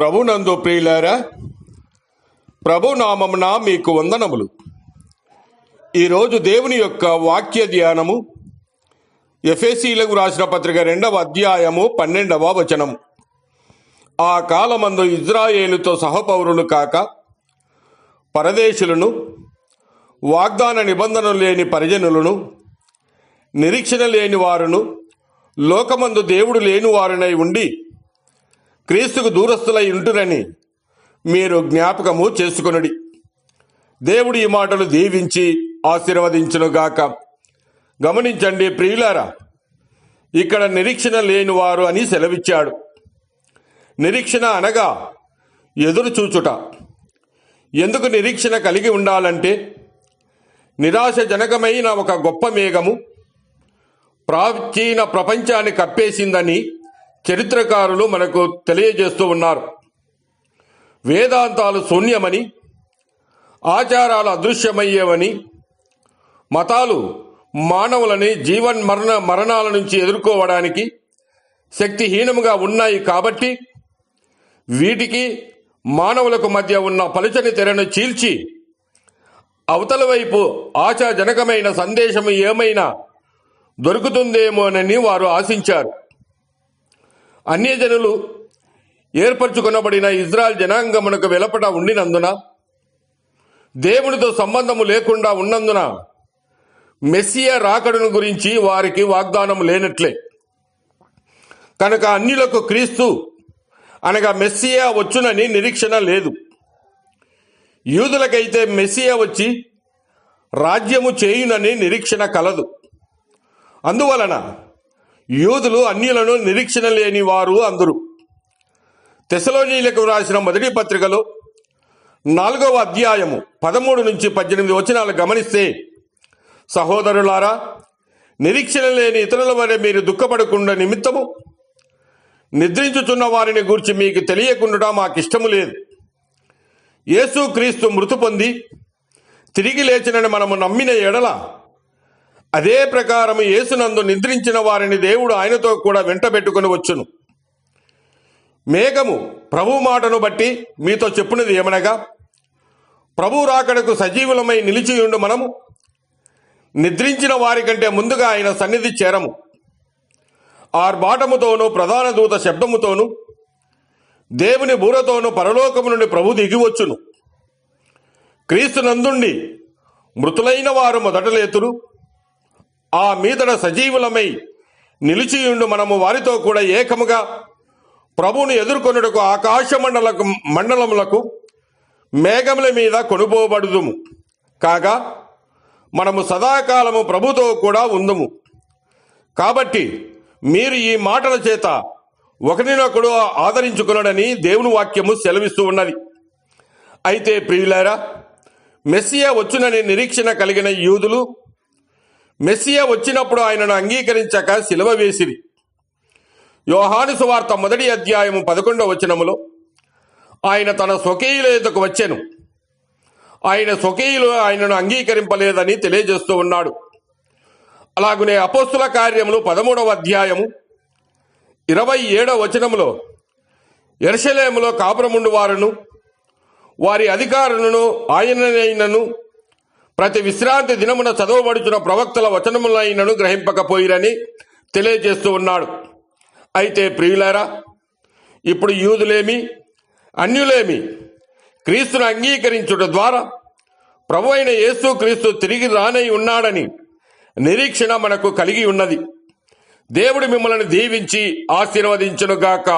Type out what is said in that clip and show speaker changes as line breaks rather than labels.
ప్రభునందు ప్రియులారా ప్రభు నామమున మీకు వందనములు. ఈరోజు దేవుని యొక్క వాక్య ధ్యానము ఎఫ్ఎసీలకు రాసిన పత్రిక రెండవ అధ్యాయము పన్నెండవ వచనం ఆ కాలమందు ఇజ్రాయేలుతో సహపౌరులు కాక పరదేశులను వాగ్దాన నిబంధనలు లేని పరిజనులను నిరీక్షణ లేని వారును లోకమందు దేవుడు లేని వారునై ఉండి క్రీస్తుకు దూరస్తులై ఉంటురని మీరు జ్ఞాపకము చేసుకొనుడి. దేవుడు ఈ మాటలు దీవించి ఆశీర్వదించునుగాక. గమనించండి ప్రియులారా ఇక్కడ నిరీక్షణ లేని వారు అని సెలవిచ్చాడు. నిరీక్షణ అనగా ఎదురు చూచుట. ఎందుకు నిరీక్షణ కలిగి ఉండాలంటే నిరాశజనకమైన ఒక గొప్ప మేఘము ప్రాచీన ప్రపంచాన్ని కప్పేసిందని చరిత్రకారులు మనకు తెలియజేస్తూ ఉన్నారు. వేదాంతాలు శూన్యమని ఆచారాలు అదృశ్యమయ్యేవని మతాలు మానవులని జీవన్ మరణ మరణాల నుంచి ఎదుర్కోవడానికి శక్తిహీనముగా ఉన్నాయి కాబట్టి వీటికి మానవులకు మధ్య ఉన్న పలుచని తెరను చీల్చి అవతల వైపు ఆశాజనకమైన సందేశం ఏమైనా దొరుకుతుందేమోనని వారు ఆశించారు. అన్యజనులు ఏర్పరచుకునబడిన ఇజ్రాయల్ జనాంగమునకు వెలపట ఉండినందున దేవునితో సంబంధము లేకుండా ఉన్నందున మెస్సియ రాకడును గురించి వారికి వాగ్దానం లేనట్లే. కనుక అన్యులకు క్రీస్తు అనగా మెస్సియా వచ్చునని నిరీక్షణ లేదు. యూదులకైతే మెస్సియా వచ్చి రాజ్యము చేయునని నిరీక్షణ కలదు. అందువలన యూదులు అన్యులను నిరీక్షణ లేని వారు అందరు. తెసలోనీలకు రాసిన మొదటి పత్రికలో నాలుగవ అధ్యాయము పదమూడు నుంచి పద్దెనిమిది వచనాలు గమనిస్తే సహోదరులారా నిరీక్షణ లేని ఇతరుల వలె మీరు దుఃఖపడకుండా నిమిత్తము నిద్రించుచున్న వారిని గూర్చి మీకు తెలియకుండా మాకిష్టము లేదు. యేసు క్రీస్తు మృతు పొంది తిరిగి లేచినని మనము నమ్మిన ఎడల అదే ప్రకారము యేసునందు నిద్రించిన వారిని దేవుడు ఆయనతో కూడా వెంటబెట్టుకుని వచ్చును. మేఘము ప్రభు మాటను బట్టి మీతో చెప్పున్నది ఏమనగా ప్రభు రాకడకు సజీవులమై నిలిచియుండు మనము నిద్రించిన వారి కంటే ముందుగా ఆయన సన్నిధి చేరము. ఆర్భాటముతోనూ ప్రధాన దూత శబ్దముతోనూ దేవుని బూరతోనూ పరలోకము నుండి ప్రభు దిగివచ్చును క్రీస్తు నందుండి మృతులైన వారు మొదట లేతురు. ఆ మీదడ సజీవులమై నిలిచియుండు మనము వారితో కూడా ఏకముగా ప్రభువును ఎదుర్కొనుటకు ఆకాశ మండలకు మండలములకు మేఘముల మీద కొనుపోబడుదుము కాగా మనము సదాకాలము ప్రభుతో కూడా ఉందుము. కాబట్టి మీరు ఈ మాటల చేత ఒకరినొకడు ఆదరించుకున్నాడని దేవుని వాక్యము సెలవిస్తూ ఉన్నది. అయితే ప్రియులారా మెస్సియా వచ్చునని నిరీక్షణ కలిగిన యూదులు మెస్సియా వచ్చినప్పుడు ఆయనను అంగీకరించక సిలువ వేసిరి. యోహాను సువార్త మొదటి అధ్యాయము పదకొండవ వచనములో ఆయన తన స్వకేయుల ఎదుకు వచ్చెను. ఆయన స్వకీయులు ఆయనను అంగీకరింపలేదని తెలియజేస్తూ ఉన్నాడు. అలాగునే అపోస్తుల కార్యములు పదమూడవ అధ్యాయము ఇరవై ఏడవ వచనములో ఎర్షలేములో కాపురముండు వారును వారి అధికారులను ఆయననైనను ప్రతి విశ్రాంతి దినమున చదవబడుచున్న ప్రవక్తల వచనములైనను గ్రహింపకపోయిరని తెలియజేస్తూ ఉన్నాడు. అయితే ప్రియులారా ఇప్పుడు యూదులేమి అన్యులేమి క్రీస్తును అంగీకరించుట ద్వారా ప్రభు అయిన యేసు క్రీస్తు తిరిగి రానై ఉన్నాడని నిరీక్షణ మనకు కలిగి ఉన్నది. దేవుడు మిమ్మల్ని దీవించి ఆశీర్వదించునుగాక.